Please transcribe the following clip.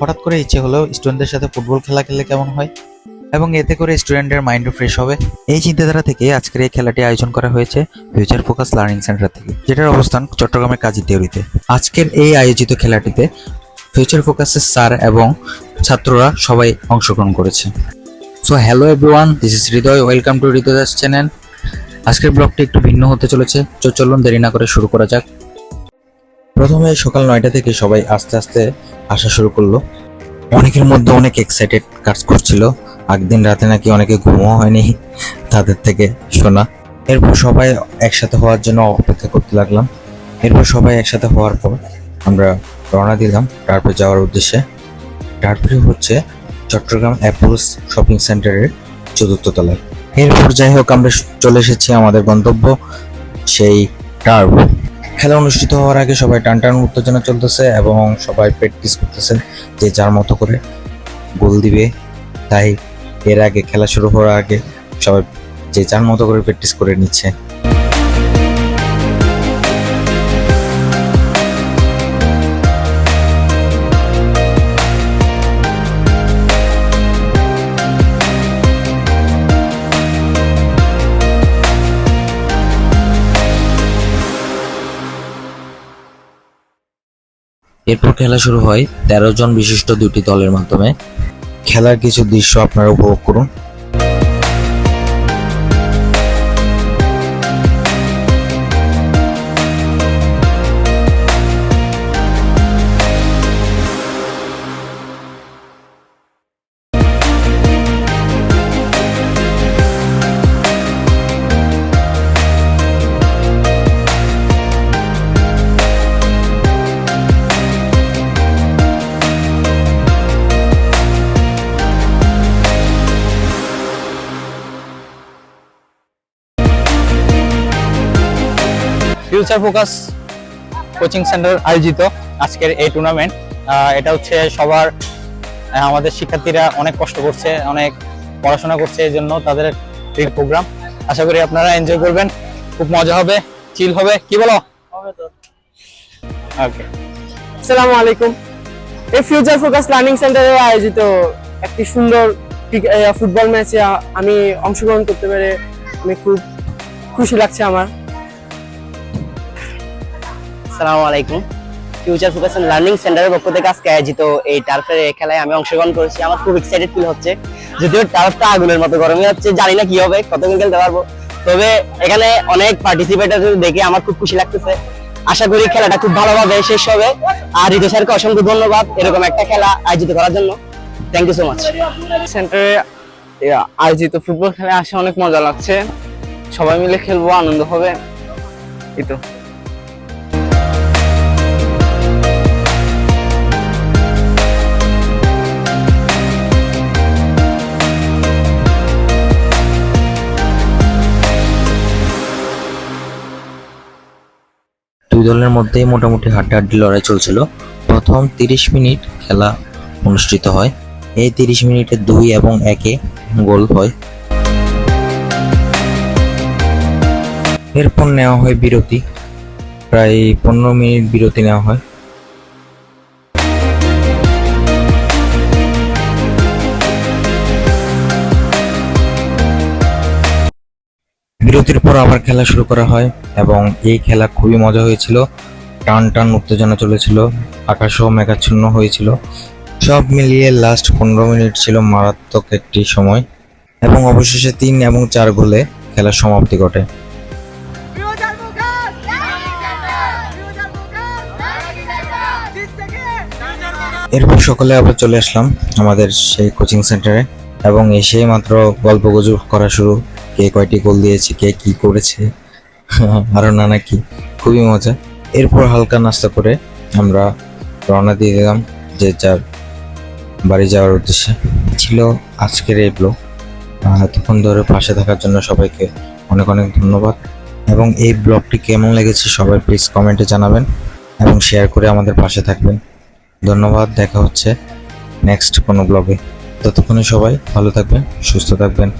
হঠাৎ করে ইচ্ছে হলো স্টুডেন্টদের সাথে ফুটবল খেলা খেললে কেমন হয়? এবং এতে করে স্টুডেন্টের মাইন্ডও ফ্রেশ হবে? এই চিন্তাধারা থেকে আজকের এই খেলাটি আয়োজন করা হয়েছে ফিউচার ফোকাস লার্নিং সেন্টার থেকে। যেটার অবস্থান চট্টগ্রামের কাজী দেউরিতে। আজকের এই আয়োজিত খেলাটিতে ফিউচার ফোকাসের স্যার এবং ছাত্ররা সবাই অংশগ্রহণ করেছে। So hello everyone this is Hriday welcome to Hriday Das channel আজকের ব্লগটি একটু ভিন্ন হতে চলেছে চলুন দেরি না করে শুরু করা যাক। প্রথমে সকাল নয়টা থেকে সবাই আস্তে আস্তে আসা শুরু করল। অনেকের মধ্যে অনেক এক্সাইটেড কাজ করছিল। একদিন রাতে নাকি অনেকে ঘুমও হয়নি তাদের থেকে শোনা। এরপর সবাই একসাথে হওয়ার জন্য অপেক্ষা করতে লাগলাম। এরপর সবাই একসাথে হওয়ার পর আমরা রওনা দিলাম তারপরে যাওয়ার উদ্দেশ্যে। তারপরে হচ্ছে চট্টগ্রাম অ্যাপলস শপিং সেন্টারের চতুর্থ তলায়। এরপর যাই হোক, আমরা চলে এসেছি আমাদের গন্তব্য, সেই টার্ব খেলা অনুষ্ঠিত হওয়ার আগে সবাই টান টান উত্তেজনা চলতেছে এবং সবাই প্র্যাকটিস করতেছে যে যার মতো করে গোল দিবে। তাই এর আগে খেলা শুরু হওয়ার আগে সবাই যে যার মতো করে প্র্যাকটিস করে নিচ্ছে। এরপর খেলা শুরু হয় তেরো জন বিশিষ্ট দুটি দলের মাধ্যমে। খেলার কিছু দৃশ্য আপনারা উপভোগ করুন। ফিউচার ফোকাস কোচিং সেন্টার আয়োজিত আজকের এই টুর্নামেন্ট এটা হচ্ছে সবার আমাদের শিক্ষার্থীরা অনেক কষ্ট করছে অনেক পড়াশোনা করছে এই জন্য তাদের এই প্রোগ্রাম আশা করি আপনারা এনজয় করবেন খুব মজা হবে চিল হবে। কি বলো? ওকে আসসালামু আলাইকুম। এই ফিউচার ফোকাস লার্নিং সেন্টারে আয়োজিত একটি সুন্দর ফুটবল ম্যাচে আমি অংশগ্রহণ করতে পেরে আমি খুব খুশি লাগছে আমার। আসসালামু আলাইকুম। ফিউচার ফোকাস লার্নিং সেন্টারের পক্ষ থেকে আজকে আয়োজিত এই টার্ফের খেলায় আমি অংশগ্রহণ করেছি। আমার খুব এক্সাইটেড ফিল হচ্ছে। যদিও টার্ফটা আগুনের মতো গরমই হচ্ছে জানি না কি হবে কতক্ষণ খেলতে পারব। তবে এখানে অনেক পার্টিসিপেটার দেখে আমার খুব খুশি লাগতেছে। আশা করি খেলাটা খুব ভালোভাবে শেষ হবে। আর হৃদয় স্যারকে অসংখ্য ধন্যবাদ। এরকম একটা খেলা আয়োজিত করার জন্য। থ্যাংক ইউ সো মাচ সেন্টারে আয়োজিত ফুটবল খেলায় আসে অনেক মজা লাগছে। সবাই মিলে খেলব, আনন্দ হবে। এই তো। দুই দলের মধ্যেই মোটামুটি হাড্ডাহাড্ডি লড়াই চলছিল। প্রথম তিরিশ মিনিট খেলা অনুষ্ঠিত হয়। এই তিরিশ মিনিটে দুই এবং একে গোল হয়। এরপর নেওয়া হয় বিরতি। প্রায় পনেরো মিনিট বিরতি নেওয়া হয়। বিরতির পর আবার খেলা শুরু করা হয়। এবং এই খেলা খুবই মজা হয়েছিল। টান টান উত্তেজনা চলেছিল, আকাশও মেঘাচ্ছন্ন হয়েছিল। সব মিলিয়ে লাস্ট পনেরো মিনিট ছিল মারাত্মক একটি সময় এবং অবশেষে তিন এবং চার গোলে খেলার সমাপ্তি ঘটে। এরপর সকালে আবার চলে আসলাম আমাদের সেই কোচিং সেন্টারে এবং এসেই মাত্র গল্প গুজব করা শুরু। কে কয়টি গোল দিয়েছে, কে কি করেছে আরও নানা কি খুবই মজা। এরপর হালকা নাস্তা করে আমরা রওনা দিয়ে দিলাম যে যার বাড়ি যাওয়ার উদ্দেশ্যে। ছিল আজকের এই ব্লগ। এতক্ষণ ধরে পাশে থাকার জন্য সবাইকে অনেক অনেক ধন্যবাদ। এবং এই ব্লগটি কেমন লেগেছে সবাই প্লিজ কমেন্টে জানাবেন এবং শেয়ার করে আমাদের পাশে থাকবেন। ধন্যবাদ, দেখা হচ্ছে নেক্সট কোনো ব্লগে। ততক্ষণে সবাই ভালো থাকবেন, সুস্থ থাকবেন।